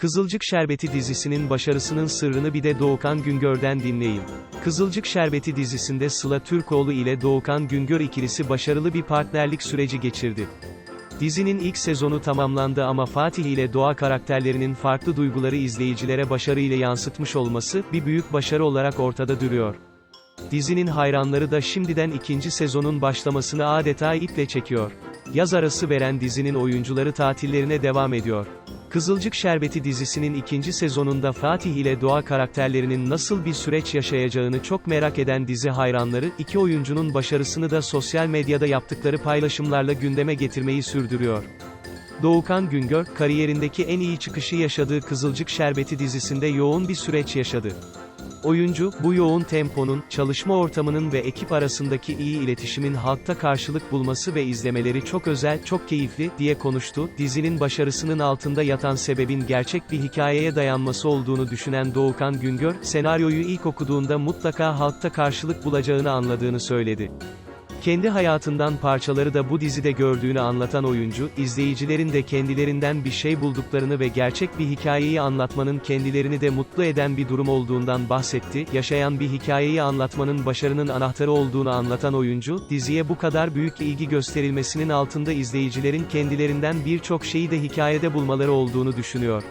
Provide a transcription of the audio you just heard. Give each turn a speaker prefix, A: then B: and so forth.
A: Kızılcık Şerbeti dizisinin başarısının sırrını bir de Doğukan Güngör'den dinleyin. Kızılcık Şerbeti dizisinde Sıla Türkoğlu ile Doğukan Güngör ikilisi başarılı bir partnerlik süreci geçirdi. Dizinin ilk sezonu tamamlandı ama Fatih ile Doğa karakterlerinin farklı duyguları izleyicilere başarıyla yansıtmış olması, bir büyük başarı olarak ortada duruyor. Dizinin hayranları da şimdiden ikinci sezonun başlamasını adeta iple çekiyor. Yaz arası veren dizinin oyuncuları tatillerine devam ediyor. Kızılcık Şerbeti dizisinin ikinci sezonunda Fatih ile Doğa karakterlerinin nasıl bir süreç yaşayacağını çok merak eden dizi hayranları, iki oyuncunun başarısını da sosyal medyada yaptıkları paylaşımlarla gündeme getirmeyi sürdürüyor. Doğukan Güngör, kariyerindeki en iyi çıkışı yaşadığı Kızılcık Şerbeti dizisinde yoğun bir süreç yaşadı. Oyuncu, bu yoğun temponun, çalışma ortamının ve ekip arasındaki iyi iletişimin halkta karşılık bulması ve izlemeleri çok özel, çok keyifli, diye konuştu. Dizinin başarısının altında yatan sebebin gerçek bir hikayeye dayanması olduğunu düşünen Doğukan Güngör, senaryoyu ilk okuduğunda mutlaka halkta karşılık bulacağını anladığını söyledi. Kendi hayatından parçaları da bu dizide gördüğünü anlatan oyuncu, izleyicilerin de kendilerinden bir şey bulduklarını ve gerçek bir hikayeyi anlatmanın kendilerini de mutlu eden bir durum olduğundan bahsetti. Yaşayan bir hikayeyi anlatmanın başarının anahtarı olduğunu anlatan oyuncu, diziye bu kadar büyük ilgi gösterilmesinin altında izleyicilerin kendilerinden birçok şeyi de hikayede bulmaları olduğunu düşünüyor.